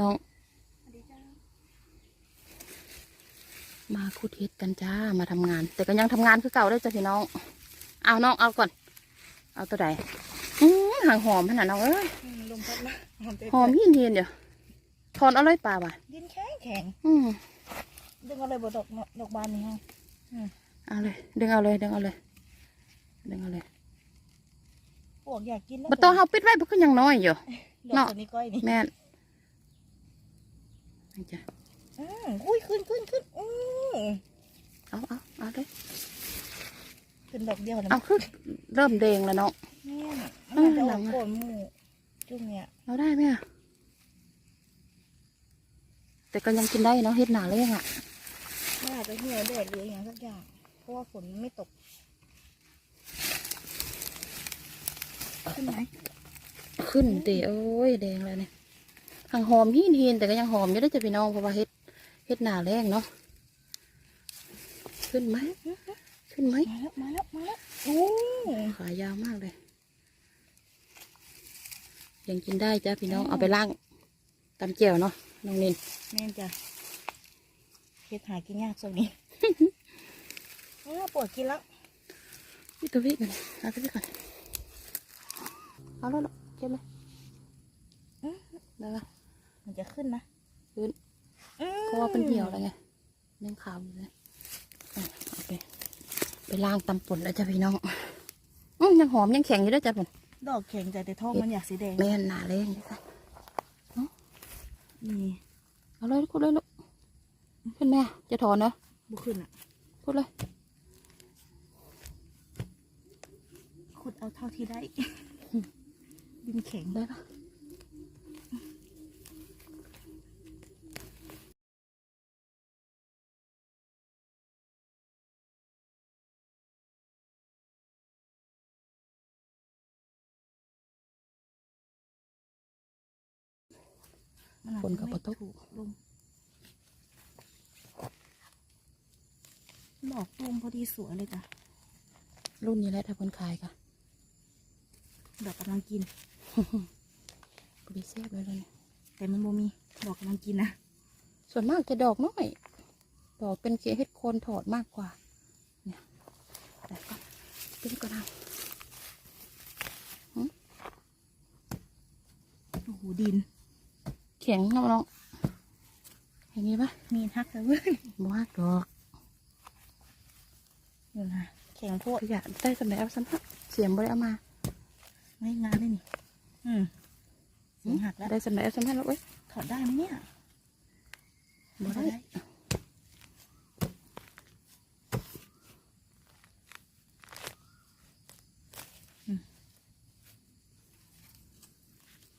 น้อง มาคุดเฮ็ดกันจ้า มาทำงาน แต่ก็ยังทำงานคือเก่าได้อจ้ะพี่น้อง เอาน้องเอาก่อน เอาตัวใดอื้อหางหอมขนาดน้องเอ้ยอืมลมพัดมาหอมเต็มหอมหินเทียนเดี๋ยวถอนเอาเลยป่าว่ะดินแข็งแข็งอืมดึงเอาเลยบดอกดอกบานนี่ฮะเอาเลย ดึงเอาเลย ดึงเอาเลย ดึงเอาเลยพวกอยากกินแล้วบัต้องเฮาปิดไว้เพราะคือยังน้อยอยู่ดอกเนาะตัวนี้ก้อยนี่แม่ นนี่จ้ะอืมอุ้ยขึ้นขึ้นขึ้นอืมเอาเอาเอาเลยขึ้นดอกเดียวนะเอาคือเริ่มแดงแล้วเนาะแม่เออมันจะอหลัอกงอะโกนหมูจุ่มเนี่ยเราได้ไหมอะแต่ก็ยังกินได้เนาะเฮ็ดหนาเลยอะมันอาจจะเหี่ยวแดดหรืออย่างสักอย่างเพราะว่าฝนไม่ตกขึ้นไหมขึ้นเตโอ้ยแดงแล้วเนี่ย หางหอมหินหินแต่ก็ยังหอมอยู่ได้อจ้ะพี่น้องเพราะว่าเฮ็ดเฮ็ดหนาแรงเนาะขึ้นไหมขึ้นไหมมาแล้วมาแล้วมาแล้วโอ้ขายาวมากเลยยังกินได้จ้ะพี่น้องเอาไปล้างตำเจียวเนาะน้องนินแม่นจ้ะเฮ็ดหากินยากช่วงนี้อ้าวปวดกินแล้วพี่ตัวพี่กันเอาตัวพี่ก่อนเอาแล้วลูกเก็บเลยอื้อได้ปะ มันจะขึ้นนะขึ้นอืมเพราะว่าเป็นเหี่ยวแล้วไงเรื่องขาวอยู่เลยอะเอาไปไปล้างตำป่นแล้วจ้ะพี่น้องอืมยังหอมยังแข็งอยู่ด้วยจ้ะผมดอกแข็งแต่แต่ท้องมันอยากสีแดงแม่นหนาแรงเลยค่ะนี่เอาเลยคุดเลยลูกขึ้นแม่จะถอนเนาะบุขึ้นอะคุดเลยขุดเอาเท่าที่ได้ดินแข็งได้ปะ ฝนจะกับไม่ปะตกถูกลมดอกลมพอดีสวยเลยจ้ะ รุ่นนี้แหละถ้าคนขายค่ะ ดอกกำลังกินพอดีเสียบเลยเลยเนี่ยแต่มันบ่มี ดอกกำลังกินนะ ส่วนมากจะดอกน้อย ดอกเป็นเกล็ดเห็ดโคนถอดมากกว่า เนี่ยแต่ก็เป็นก็ได้โอ้โหดินแข็งน้องน้องอย่างนี้ปะมีนฮักแต่เว้ยบ้าดอกนี่นะแข็งโพดขยะได้สำเร็จเอาสัมผัสเสียมบริเอามา ไม่งานได้นี่ อืมเสียงหักแล้วได้สำเร็จเอาสัมผัสแล้วเว้ยถอดได้ไหมเนี่ยบ่ได้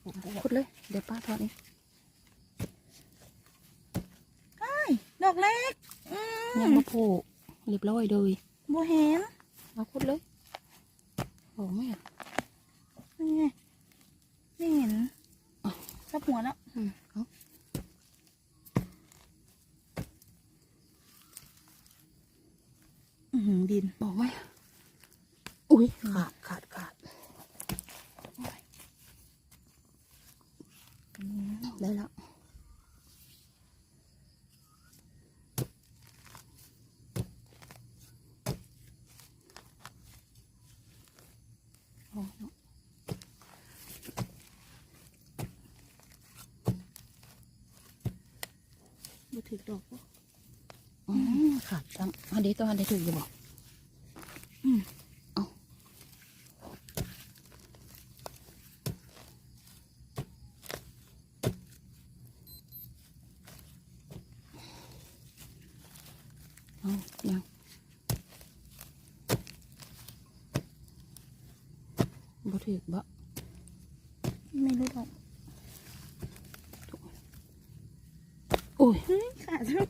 โอ้โหขุดเลย เดี๋ยวป้าถอดเอง ดอกเล็ก อื ยังมมาโผล่เรียบร้อยเลยโบเห็นเอาขุดเลยโอ้ไม่อะนี่ไงไม่เห็นซับหัวแล้วอืมเอาอือหือดินบอกไหมอุ้ยขาดขาดขาดได้แล้ว โอ้เนาะมาถือดอกปะอืมขาดจังอันนี้ตัวอันนี้ถูกอยู่บอกอืมเอาเอายังบ่ ถือบ่ไม่รู้ดอกโอ้ยเฮ้ยขาดแล้ว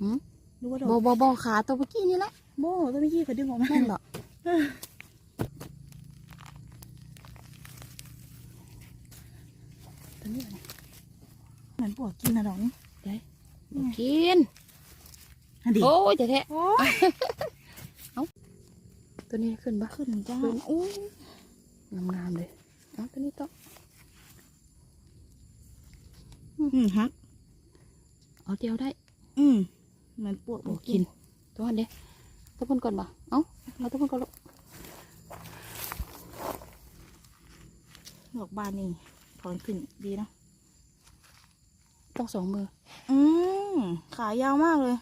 หืมรู้ว่าดอกบ่บ่บ่ขาตัวเมื่อกี้นี่แหละโบตัวเมื่อกี้เขาดึงออกมาแม่นบ่ตัวนี้อะไรเหมือนปวกกินนะดอกนี่ได้บ่กินอันดีโอ้ยจะแท้โอ้ยตัวนี้ขึ้นบ่ขึ้นจ้าขึ้นอู้ งามๆเลยเอาตัวนี้ต่ออืมฮักเอาเดียวได้ อืมมันปวกโอ้กินตัวอันเดียวตัวคนก่อนบ่เอ้าเอาตัวคนก่อนลูกดอกบานนี่ถอนขึ้นดีนะต้องสองมือ อืมขายาวมากเลย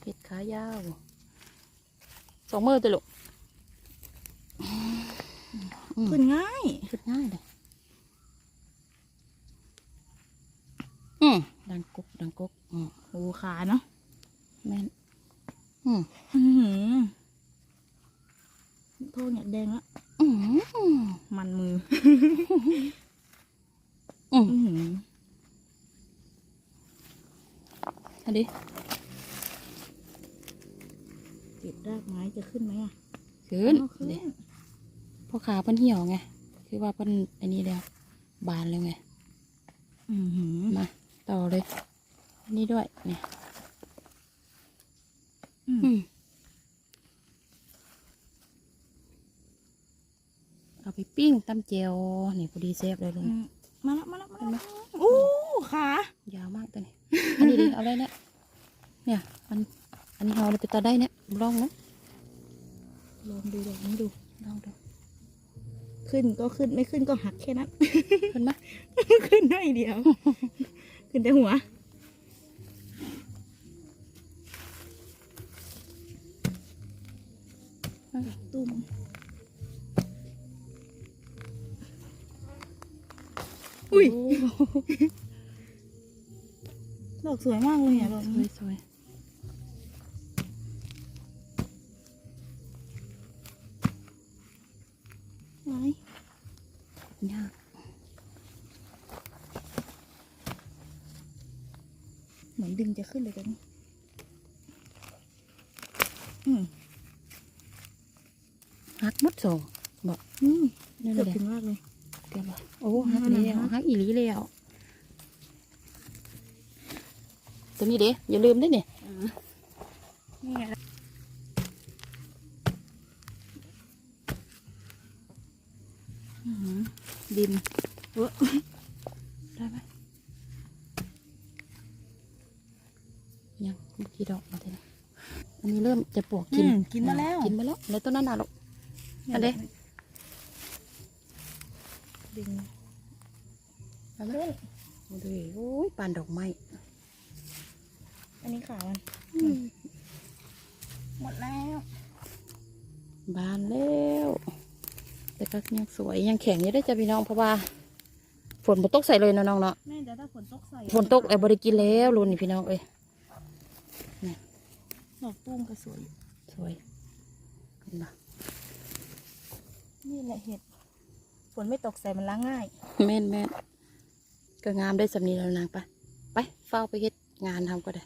เผ็ดขายาว สองมือตัวลูกอืม ขึ้นง่ายขึ้นง่ายเลยอืมดังกุกดังกุกอืมโอ้ขาเนาะแม่นอืมอือหือโทษเนี่ยแดงละอืมมันมือ อืมอือหืออันนี้ติดรากไม้จะขึ้นไหมอะ ขึ้นอ๋อขึ้น เดี๋ยวพอขาเพิ่นเหี่ยวไงคือว่าเพิ่นอันนี้แล้ว บานแล้วไงอือหือมาต่อเลยอันนี้ด้วยเนี่ยอืมอืมเอาไปปิ้งตำเจียวนี่พอดีเซฟเลยลุงอืมมาแล้วมาแล้วมาแล้วโอ้ขายาวมากตัวนี้อันนี้ดิเอาได้เนี่ยเนี่ยอันอันนี้เอาเลยไปตัดได้เนี่ยลองนะลองดูดอกนี้ดูลองดู ขึ้นก็ขึ้นไม่ขึ้นก็หักแค่นั้นขึ้นไหมขึ้นได้เดียว ขึ้นแต่หัวตุ้มอุ้ยโดอกสวยมากเลยอะดอกสวนี้ยสวย ไว้ ยาก เหมือนดึงจะขึ้นเลยกันอืมหักหมดสองบอกอืมนี่นเกือบเลยถึงรากเลยเดี๋ยวบอกโอ้หักแล้วหักอีหลีแล้วตัวนี้เด้อย่าลืมเด้เนี่ยนี่ไงอื้อหือดินเว้อได้ไหม ยังเมื่อกี้ดอกมาเถอะอันนี้เริ่มจะปวกกินอืมกินมาแล้ว กินมาแล้วในต้นนั้นน่ะลูกอันเด้ดึงเอาเลยมาดูดิโอ้ยปานดอกไม้อันนี้ขามันหมดแล้วบานแล้วแต่ก็ยังสวยยังแข็งอยู่ได้อจ้ะพี่น้องเพราะว่าฝนบ่ตกใส่เลยเนาะน้องเนาะ แม่เดี๋ยวถ้าฝนตกใส่ฝนตกไอ้บริกินแล้วรุนนี่พี่น้องเอ้ย ดอกตุ้มก็สวย สวยเห็นปะนี่แหละเห็ดฝนไม่ตกใส่มันล้างง่าย แม่นแม่นก็งามได้สำนีแล้วนางไป ไปเฝ้าไปเฮ็ดงานทำก็ได้